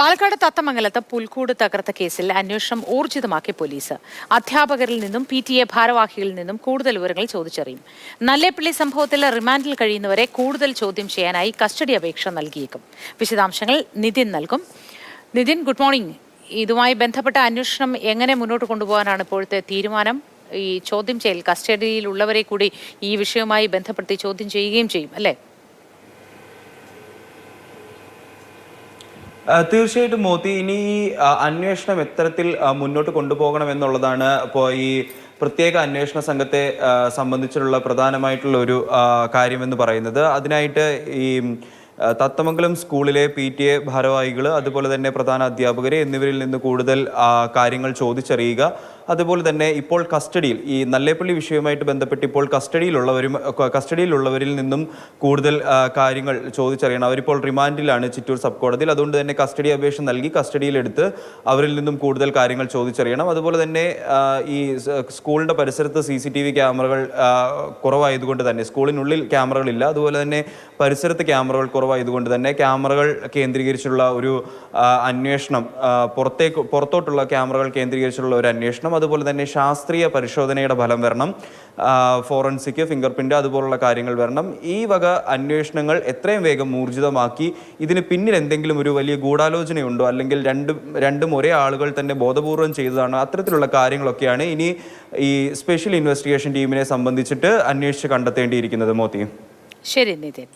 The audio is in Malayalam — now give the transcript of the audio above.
പാലക്കാട് തത്തമംഗലത്ത് പുൽക്കൂട് തകർത്ത കേസിൽ അന്വേഷണം ഊർജിതമാക്കി പോലീസ്. അധ്യാപകരിൽ നിന്നും പി ടി എ ഭാരവാഹികളിൽ നിന്നും കൂടുതൽ വിവരങ്ങൾ ചോദിച്ചറിയും. നല്ലേപ്പള്ളി സംഭവത്തിൽ റിമാൻഡിൽ കഴിയുന്നവരെ കൂടുതൽ ചോദ്യം ചെയ്യാനായി കസ്റ്റഡി അപേക്ഷ നൽകിയേക്കും. വിശദാംശങ്ങൾ നിതിൻ നൽകും. Nitin good morning. ഇതുമായി ബന്ധപ്പെട്ട അന്വേഷണം എങ്ങനെ മുന്നോട്ട് കൊണ്ടുപോകാനാണ് ഇപ്പോഴത്തെ തീരുമാനം? ഈ ചോദ്യം ചെയ്യൽ കസ്റ്റഡിയിലുള്ളവരെ കൂടി ഈ വിഷയവുമായി ബന്ധപ്പെടുത്തി ചോദ്യം ചെയ്യുകയും ചെയ്യും അല്ലേ? തീർച്ചയായിട്ടും മോത്തി ഇനി ഈ അന്വേഷണം എത്തരത്തിൽ മുന്നോട്ട് കൊണ്ടുപോകണം എന്നുള്ളതാണ് ഇപ്പോൾ ഈ പ്രത്യേക അന്വേഷണ സംഘത്തെ സംബന്ധിച്ചുള്ള പ്രധാനമായിട്ടുള്ള ഒരു കാര്യമെന്ന് പറയുന്നത്. അതിനായിട്ട് ഈ തത്തമംഗലം സ്കൂളിലെ പി ടി എ ഭാരവാഹികൾ അതുപോലെ തന്നെ പ്രധാന അധ്യാപകരെ എന്നിവരിൽ നിന്ന് കൂടുതൽ കാര്യങ്ങൾ ചോദിച്ചറിയുക. അതുപോലെ തന്നെ ഇപ്പോൾ കസ്റ്റഡിയിൽ ഈ നല്ലേപ്പള്ളി വിഷയവുമായിട്ട് ബന്ധപ്പെട്ട് ഇപ്പോൾ കസ്റ്റഡിയിലുള്ളവരും കസ്റ്റഡിയിലുള്ളവരിൽ നിന്നും കൂടുതൽ കാര്യങ്ങൾ ചോദിച്ചറിയണം. അവരിപ്പോൾ റിമാൻഡിലാണ് ചിറ്റൂർ സബ് കോടതിയിൽ അതുകൊണ്ട് തന്നെ കസ്റ്റഡി അപേക്ഷ നൽകി കസ്റ്റഡിയിലെടുത്ത് അവരിൽ നിന്നും കൂടുതൽ കാര്യങ്ങൾ ചോദിച്ചറിയണം. അതുപോലെ തന്നെ ഈ സ്കൂളിന്റെ പരിസരത്ത് സി സി ടി വി ക്യാമറകൾ കുറവായതുകൊണ്ട് തന്നെ സ്കൂളിനുള്ളിൽ ക്യാമറകളില്ല. അതുപോലെ തന്നെ പരിസരത്ത് ക്യാമറകൾ കുറവായതുകൊണ്ട് തന്നെ ക്യാമറകൾ കേന്ദ്രീകരിച്ചുള്ള ഒരു അന്വേഷണം പുറത്തേക്ക് പുറത്തോട്ടുള്ള ക്യാമറകൾ കേന്ദ്രീകരിച്ചുള്ള ഒരു അന്വേഷണം അതുപോലെ തന്നെ ശാസ്ത്രീയ പരിശോധനയുടെ ഫലം വരണം ഫോറൻസിക് ഫിംഗർ പ്രിന്റ് അതുപോലുള്ള കാര്യങ്ങൾ വരണം. ഈ വക അന്വേഷണങ്ങൾ എത്രയും വേഗം ഊർജിതമാക്കി ഇതിന് പിന്നിൽ എന്തെങ്കിലും ഒരു വലിയ ഗൂഢാലോചനയുണ്ടോ? അല്ലെങ്കിൽ രണ്ടും രണ്ടും ഒരേ ആളുകൾ തന്നെ ബോധപൂർവം ചെയ്തതാണോ? അത്തരത്തിലുള്ള കാര്യങ്ങളൊക്കെയാണ് ഇനി ഈ സ്പെഷ്യൽ ഇൻവെസ്റ്റിഗേഷൻ ടീമിനെ സംബന്ധിച്ചിട്ട് അന്വേഷിച്ച് കണ്ടെത്തേണ്ടിയിരിക്കുന്നത്. മോത്തി. ശരി നിതിൻ.